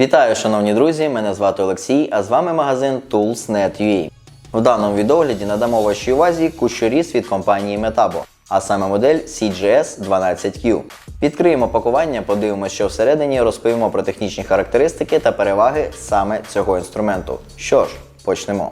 Вітаю, шановні друзі! Мене звати Олексій, а з вами магазин Tools.net.ua. В даному відогляді надамо вашій увазі кущоріз від компанії Metabo, а саме модель CGS 12Q. Відкриємо пакування, подивимося, що всередині, розповімо про технічні характеристики та переваги саме цього інструменту. Що ж, почнемо.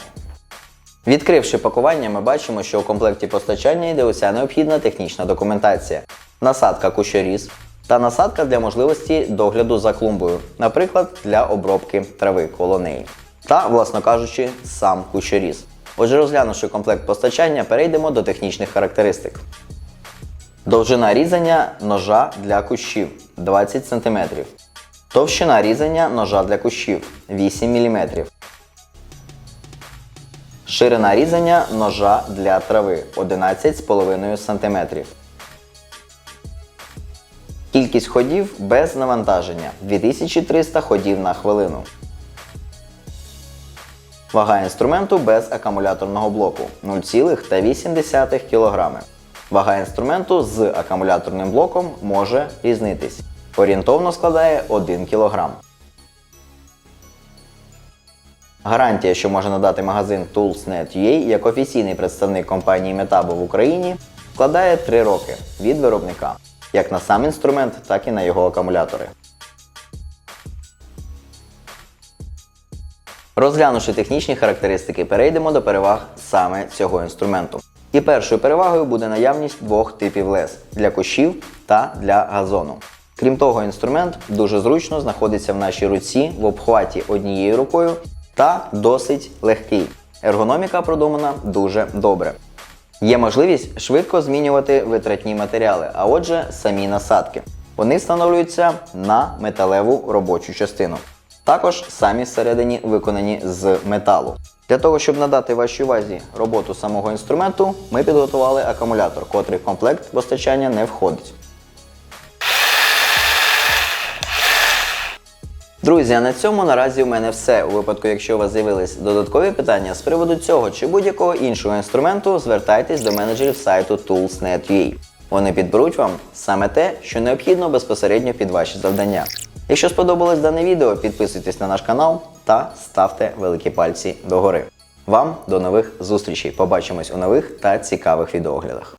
Відкривши пакування, ми бачимо, що у комплекті постачання йде уся необхідна технічна документація, насадка кущоріз та насадка для можливості догляду за клумбою, наприклад, для обробки трави коло неї. Та, власно кажучи, сам кущоріз. Отже, розглянувши комплект постачання, перейдемо до технічних характеристик. Довжина різання ножа для кущів 20 см. Товщина різання ножа для кущів 8 мм. Ширина різання ножа для трави 11,5 см. Кількість ходів без навантаження 2300 ходів на хвилину. Вага інструменту без акумуляторного блоку 0,8 кг. Вага інструменту з акумуляторним блоком може різнитись. Орієнтовно складає 1 кг. Гарантія, що може надати магазин Tools.net.ua як офіційний представник компанії Metabo в Україні, складає 3 роки від виробника, як на сам інструмент, так і на його акумулятори. Розглянувши технічні характеристики, перейдемо до переваг саме цього інструменту. І першою перевагою буде наявність двох типів лез для кущів та для газону. Крім того, інструмент дуже зручно знаходиться в нашій руці в обхваті однією рукою та досить легкий. Ергономіка продумана дуже добре. Є можливість швидко змінювати витратні матеріали, а отже, самі насадки. Вони встановлюються на металеву робочу частину. Також самі всередині виконані з металу. Для того, щоб надати вашій увазі роботу самого інструменту, ми підготували акумулятор, котрий в комплект постачання не входить. Друзі, а на цьому наразі у мене все. У випадку, якщо у вас з'явились додаткові питання з приводу цього чи будь-якого іншого інструменту, звертайтесь до менеджерів сайту Tools.net.ua. Вони підберуть вам саме те, що необхідно безпосередньо під ваші завдання. Якщо сподобалось дане відео, підписуйтесь на наш канал та ставте великі пальці догори. Вам до нових зустрічей. Побачимось у нових та цікавих відеоглядах.